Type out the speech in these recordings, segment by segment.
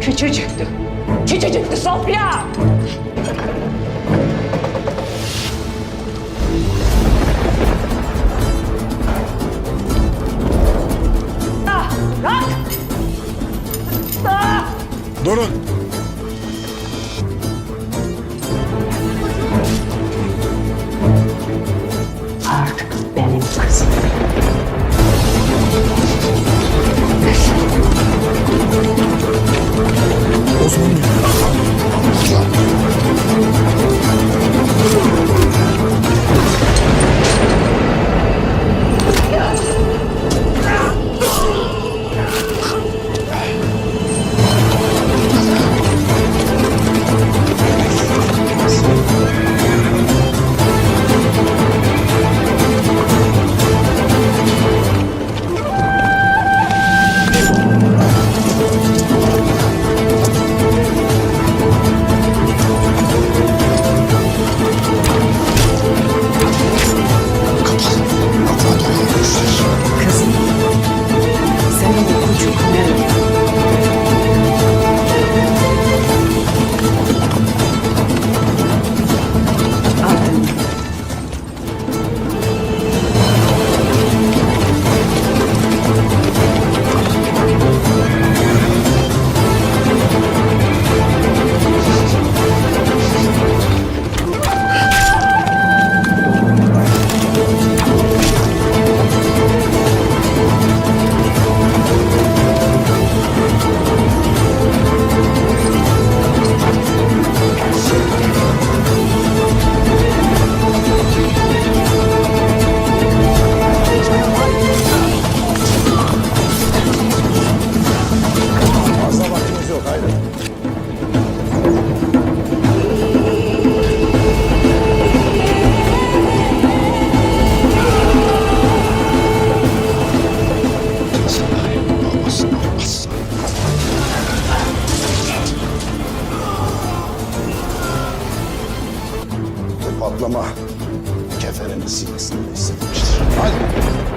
Küçücüktü. Küçücüktü Sofya. Ah! Ah! Durun. Kefenin sinesinde hissedilmiştir. Hadi.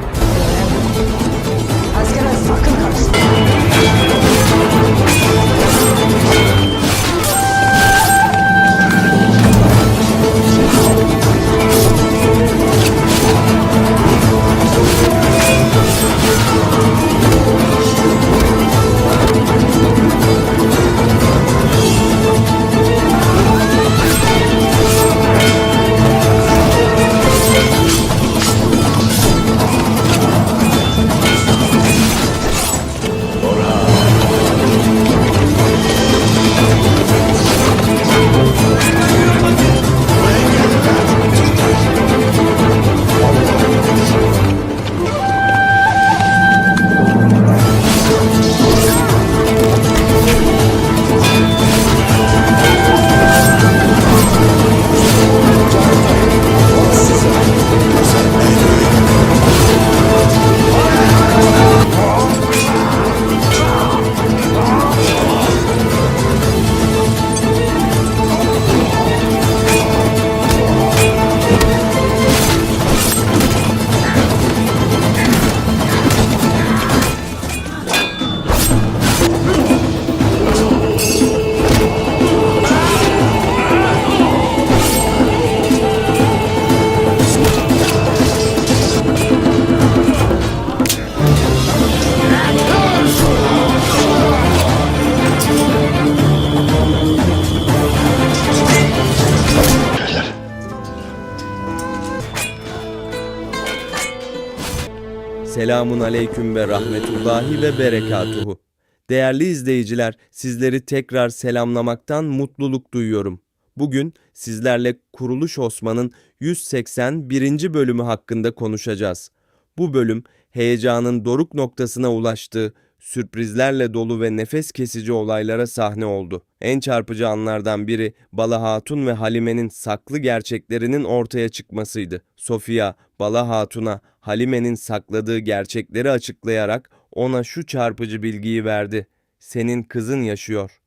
Selamun aleyküm ve rahmetullahi ve berekatuhu. Değerli izleyiciler, sizleri tekrar selamlamaktan mutluluk duyuyorum. Bugün sizlerle Kuruluş Osman'ın 181. bölümü hakkında konuşacağız. Bu bölüm heyecanın doruk noktasına ulaştığı, sürprizlerle dolu ve nefes kesici olaylara sahne oldu. En çarpıcı anlardan biri Bala Hatun ve Halime'nin saklı gerçeklerinin ortaya çıkmasıydı. Sofia, Bala Hatun'a Halime'nin sakladığı gerçekleri açıklayarak ona şu çarpıcı bilgiyi verdi. Senin kızın yaşıyor.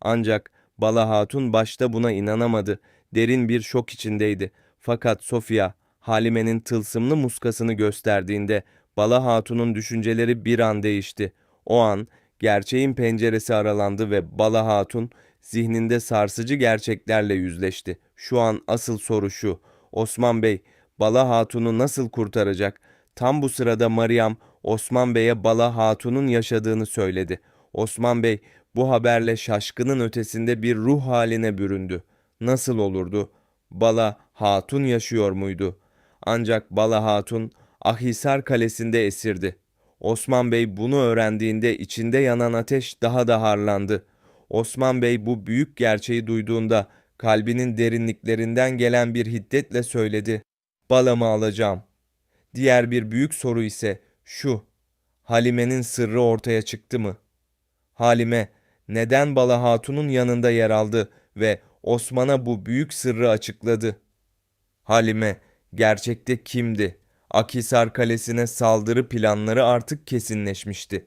Ancak Bala Hatun başta buna inanamadı. Derin bir şok içindeydi. Fakat Sofia, Halime'nin tılsımlı muskasını gösterdiğinde Bala Hatun'un düşünceleri bir an değişti. O an gerçeğin penceresi aralandı ve Bala Hatun zihninde sarsıcı gerçeklerle yüzleşti. Şu an asıl soru şu. Osman Bey, Bala Hatun'u nasıl kurtaracak? Tam bu sırada Meryem, Osman Bey'e Bala Hatun'un yaşadığını söyledi. Osman Bey, bu haberle şaşkının ötesinde bir ruh haline büründü. Nasıl olurdu? Bala Hatun yaşıyor muydu? Ancak Bala Hatun Ahisar Kalesi'nde esirdi. Osman Bey bunu öğrendiğinde içinde yanan ateş daha da harlandı. Osman Bey bu büyük gerçeği duyduğunda kalbinin derinliklerinden gelen bir hiddetle söyledi. Balamı alacağım. Diğer bir büyük soru ise şu. Halime'nin sırrı ortaya çıktı mı? Halime neden Bala Hatun'un yanında yer aldı ve Osman'a bu büyük sırrı açıkladı? Halime gerçekte kimdi? Akhisar Kalesi'ne saldırı planları artık kesinleşmişti.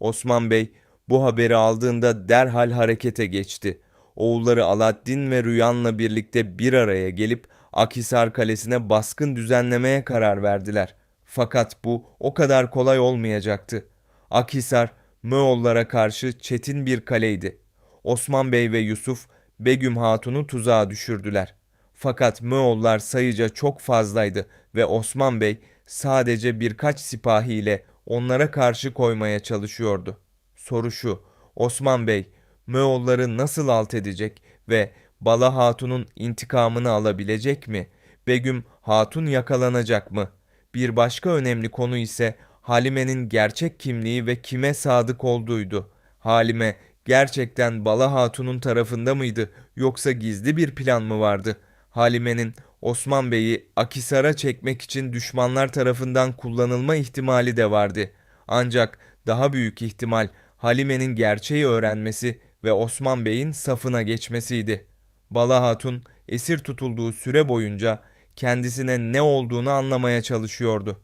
Osman Bey bu haberi aldığında derhal harekete geçti. Oğulları Alaaddin ve Rüyan'la birlikte bir araya gelip Akhisar Kalesi'ne baskın düzenlemeye karar verdiler. Fakat bu o kadar kolay olmayacaktı. Akhisar Moğollara karşı çetin bir kaleydi. Osman Bey ve Yusuf Begüm Hatun'u tuzağa düşürdüler. Fakat Moğollar sayıca çok fazlaydı ve Osman Bey sadece birkaç sipahiyle onlara karşı koymaya çalışıyordu. Soru şu, Osman Bey Moğolları nasıl alt edecek ve Bala Hatun'un intikamını alabilecek mi? Begüm Hatun yakalanacak mı? Bir başka önemli konu ise Halime'nin gerçek kimliği ve kime sadık olduğuydu. Halime gerçekten Bala Hatun'un tarafında mıydı yoksa gizli bir plan mı vardı? Halime'nin Osman Bey'i Akisar'a çekmek için düşmanlar tarafından kullanılma ihtimali de vardı. Ancak daha büyük ihtimal Halime'nin gerçeği öğrenmesi ve Osman Bey'in safına geçmesiydi. Bala Hatun esir tutulduğu süre boyunca kendisine ne olduğunu anlamaya çalışıyordu.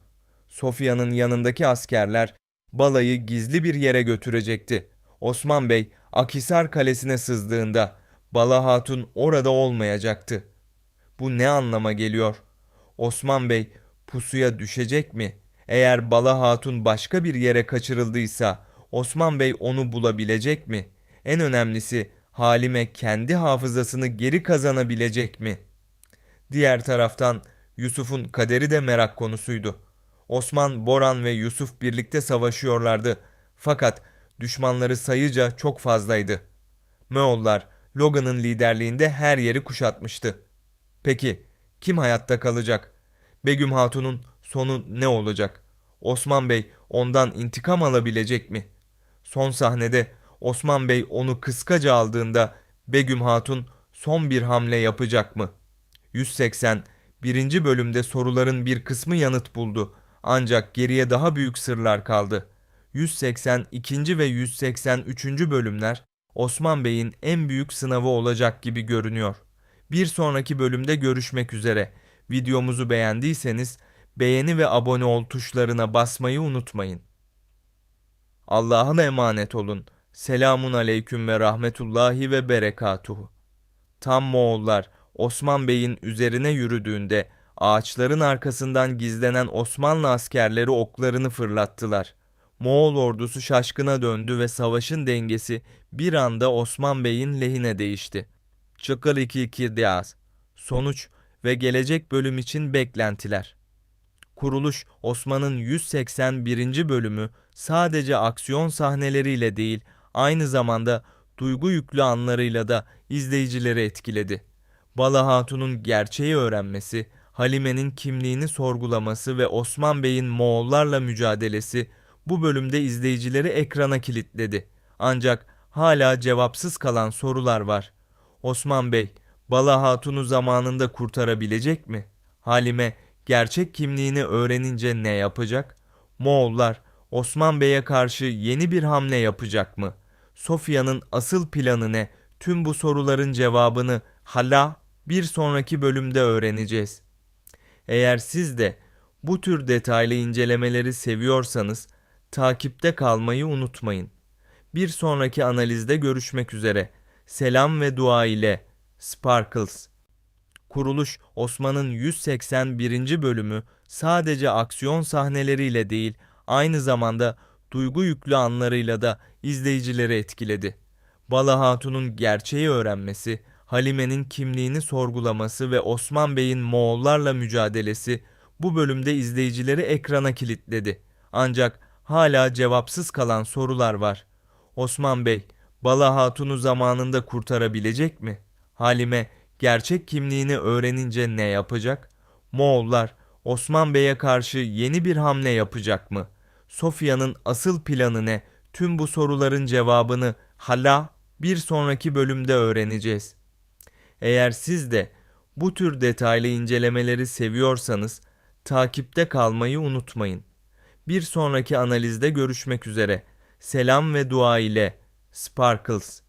Sofya'nın yanındaki askerler balayı gizli bir yere götürecekti. Osman Bey Akhisar Kalesi'ne sızdığında Bala Hatun orada olmayacaktı. Bu ne anlama geliyor? Osman Bey pusuya düşecek mi? Eğer Bala Hatun başka bir yere kaçırıldıysa Osman Bey onu bulabilecek mi? En önemlisi Halime kendi hafızasını geri kazanabilecek mi? Diğer taraftan Yusuf'un kaderi de merak konusuydu. Osman, Boran ve Yusuf birlikte savaşıyorlardı. Fakat düşmanları sayıca çok fazlaydı. Moğollar Logan'ın liderliğinde her yeri kuşatmıştı. Peki kim hayatta kalacak? Begüm Hatun'un sonu ne olacak? Osman Bey ondan intikam alabilecek mi? Son sahnede Osman Bey onu kıskaca aldığında Begüm Hatun son bir hamle yapacak mı? 180 birinci bölümde soruların bir kısmı yanıt buldu. Ancak geriye daha büyük sırlar kaldı. 182. ve 183. bölümler Osman Bey'in en büyük sınavı olacak gibi görünüyor. Bir sonraki bölümde görüşmek üzere. Videomuzu beğendiyseniz beğeni ve abone ol tuşlarına basmayı unutmayın. Allah'a emanet olun. Selamun aleyküm ve rahmetullahi ve berekatuhu. Tam Moğollar Osman Bey'in üzerine yürüdüğünde ağaçların arkasından gizlenen Osmanlı askerleri oklarını fırlattılar. Moğol ordusu şaşkına döndü ve savaşın dengesi bir anda Osman Bey'in lehine değişti. Çıkır 2 Kirdiyaz Sonuç ve gelecek bölüm için beklentiler. Kuruluş Osman'ın 181. bölümü sadece aksiyon sahneleriyle değil, aynı zamanda duygu yüklü anlarıyla da izleyicileri etkiledi. Bala Hatun'un gerçeği öğrenmesi, Halime'nin kimliğini sorgulaması ve Osman Bey'in Moğollarla mücadelesi bu bölümde izleyicileri ekrana kilitledi. Ancak hala cevapsız kalan sorular var. Osman Bey, Bala Hatun'u zamanında kurtarabilecek mi? Halime gerçek kimliğini öğrenince ne yapacak? Moğollar Osman Bey'e karşı yeni bir hamle yapacak mı? Sofya'nın asıl planı ne? Tüm bu soruların cevabını hala bir sonraki bölümde öğreneceğiz. Eğer siz de bu tür detaylı incelemeleri seviyorsanız takipte kalmayı unutmayın. Bir sonraki analizde görüşmek üzere. Selam ve dua ile Sparkles. Kuruluş Osman'ın 181. bölümü sadece aksiyon sahneleriyle değil, aynı zamanda duygu yüklü anlarıyla da izleyicileri etkiledi. Bala Hatun'un gerçeği öğrenmesi, Halime'nin kimliğini sorgulaması ve Osman Bey'in Moğollarla mücadelesi bu bölümde izleyicileri ekrana kilitledi. Ancak hala cevapsız kalan sorular var. Osman Bey, Bala Hatun'u zamanında kurtarabilecek mi? Halime gerçek kimliğini öğrenince ne yapacak? Moğollar Osman Bey'e karşı yeni bir hamle yapacak mı? Sofya'nın asıl planı ne? Tüm bu soruların cevabını hala bir sonraki bölümde öğreneceğiz. Eğer siz de bu tür detaylı incelemeleri seviyorsanız takipte kalmayı unutmayın. Bir sonraki analizde görüşmek üzere. Selam ve dua ile Sparkles